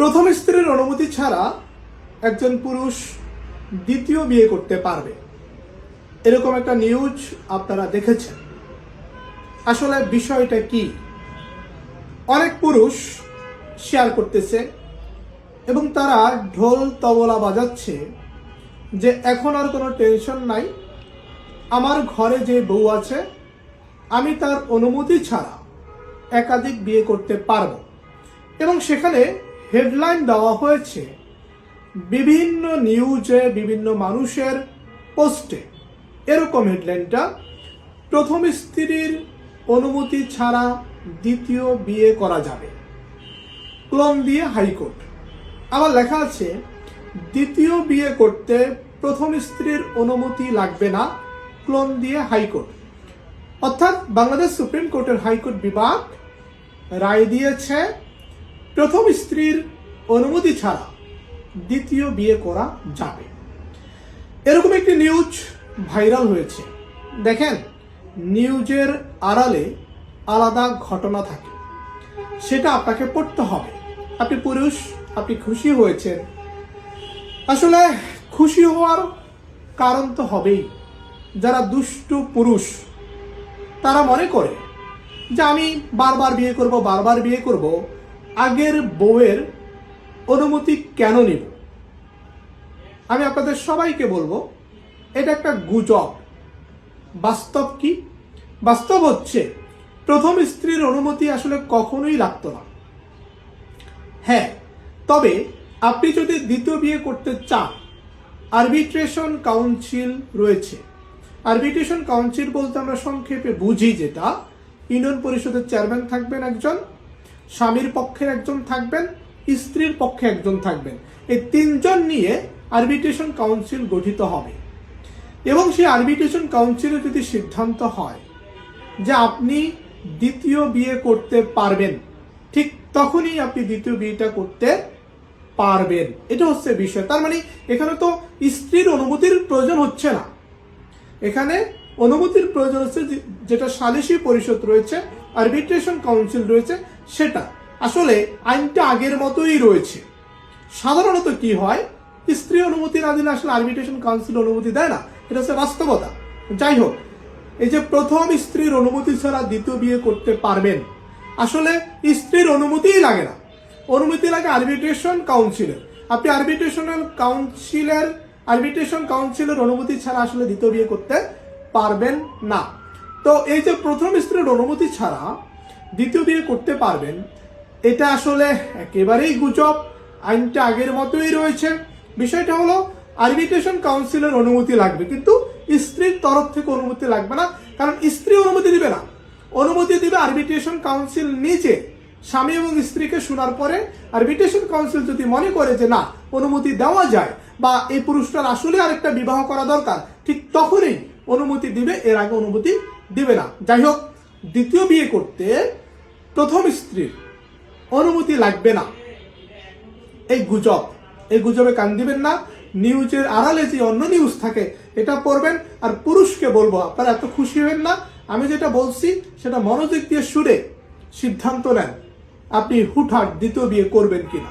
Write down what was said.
প্রথম স্ত্রীর অনুমতি ছাড়া একজন পুরুষ দ্বিতীয় বিয়ে করতে পারবে। এরকম একটা নিউজ আপনারা দেখেছেন। আসলে বিষয়টা কি? অনেক পুরুষ শেয়ার করতেছে এবং তারা ঢোল তবলা বাজাচ্ছে যে এখন আর কোনো টেনশন নাই, আমার ঘরে যে বউ আছে, আমি তার অনুমতি ছাড়া একাধিক বিয়ে করতে পারব। এবং সেখানে হেডলাইন দেওয়া হয়েছে বিভিন্ন নিউজে, বিভিন্ন মানুষের পোস্টে। এরকম হেডলাইনটা প্রথম স্ত্রীর অনুমতি ছাড়া দ্বিতীয় বিয়ে করা যাবে। ক্লোন দিয়ে হাইকোর্ট। আবার লেখা আছে, দ্বিতীয় বিয়ে করতে প্রথম স্ত্রীর অনুমতি লাগবে না। ক্লোন দিয়ে হাইকোর্ট। অর্থাৎ বাংলাদেশ সুপ্রিম কোর্টের হাইকোর্ট বিভাগ রায় দিয়েছে প্রথম স্ত্রীর অনুমতি ছাড়া দ্বিতীয় বিয়ে করা যাবে। এরকম একটি নিউজ ভাইরাল হয়েছে। দেখেন, নিউজের আড়ালে আলাদা ঘটনা থাকে। সেটা আপনাকে পড়তে হবে। আপনি পুরুষ, আপনি খুশি হয়েছেন। আসলে খুশি হওয়ার কারণ তো হবেই। যারা দুষ্টু পুরুষ, তারা মনে করে যে আমি বারবার বিয়ে করব, বারবার বিয়ে করব। আগের বউয়ের অনুমতি কেন নিব? আমি আপনাদের সবাইকে বলব, এটা একটা গুজব। বাস্তব কি? বাস্তব হচ্ছে, প্রথম স্ত্রীর অনুমতি আসলে কখনোই লাগতো না। হ্যাঁ তবে আপনি যদি দ্বিতীয় বিয়ে করতে চান আরবিট্রেশন কাউন্সিল রয়েছে। আরবিট্রেশন কাউন্সিল বলতে আমরা সংক্ষেপে বুঝি যেটা, ইউনিয়ন পরিষদের চেয়ারম্যান থাকবেন একজন স্বামীর পক্ষে একজন থাকবেন, স্ত্রীর পক্ষে একজন থাকবেন। এই তিনজন নিয়ে আরবিট্রেশন কাউন্সিল গঠিত হবে। এবং সেই আরবিট্রেশন কাউন্সিলে যদি সিদ্ধান্ত হয় যে আপনি দ্বিতীয় বিয়ে করতে পারবেন, ঠিক তখনই আপনি দ্বিতীয় বিয়েটা করতে পারবেন। এটা হচ্ছে বিষয়। তার মানে এখানে তো স্ত্রীর অনুমতির প্রয়োজন হচ্ছে না। এখানে অনুমতির প্রয়োজন হচ্ছে যেটা সালিসি পরিষদ রয়েছে আরবিট্রেশন কাউন্সিল রয়েছে সেটা। আসলে আইনটা আগের মতোই রয়েছে। সাধারণত কি হয়? স্ত্রী অনুমতি না দিলে আসলে আরবিট্রেশন কাউন্সিল অনুমতি দেয় না। এটা হচ্ছে বাস্তবতা। যাই হোক, এই যে প্রথম স্ত্রীর অনুমতি ছাড়া দ্বিতীয় বিয়ে করতে পারবেন। আসলে স্ত্রীর অনুমতিই লাগে না। অনুমতি লাগে আরবিট্রেশন কাউন্সিলের আপনি আরবিট্রেশনাল কাউন্সিলের আরবিট্রেশন কাউন্সিলের অনুমতি ছাড়া আসলে দ্বিতীয় বিয়ে করতে পারবেন না। তো এই যে প্রথম স্ত্রীর অনুমতি ছাড়া দ্বিতীয় বিয়ে করতে পারবেন। এটা আসলে একেবারেই গুজব। আইনটা আগের মতোই রয়েছে। বিষয়টা হলো আরবিট্রেশন কাউন্সিলের অনুমতি লাগবে। কিন্তু স্ত্রীর তরফ থেকে অনুমতি লাগবে না। কারণ স্ত্রী অনুমতি দিবে না। অনুমতি দিবে আরবিট্রেশন কাউন্সিল নিচে স্বামী এবং স্ত্রীকে শোনার পরে আরবিট্রেশন কাউন্সিল যদি মনে করে যে না, অনুমতি দেওয়া যায় বা এই পুরুষটার আসলে আরেকটা বিবাহ করা দরকার, ঠিক তখনই অনুমতি দিবে। এর আগে অনুমতি দিবে না। যাই হোক, দ্বিতীয় বিয়ে করতে প্রথম স্ত্রীর অনুমতি লাগবে না। এই গুজব, এই গুজবে কান দিবেন না। নিউজের আড়ালে যে অন্য নিউজ থাকে, এটা পড়বেন আর পুরুষকে বলব, আপনারা এত খুশি হবেন না। আমি যেটা বলছি, সেটা মনোযোগ দিয়ে সুরে সিদ্ধান্ত নেন, আপনি হুটহাট দ্বিতীয় বিয়ে করবেন কিনা।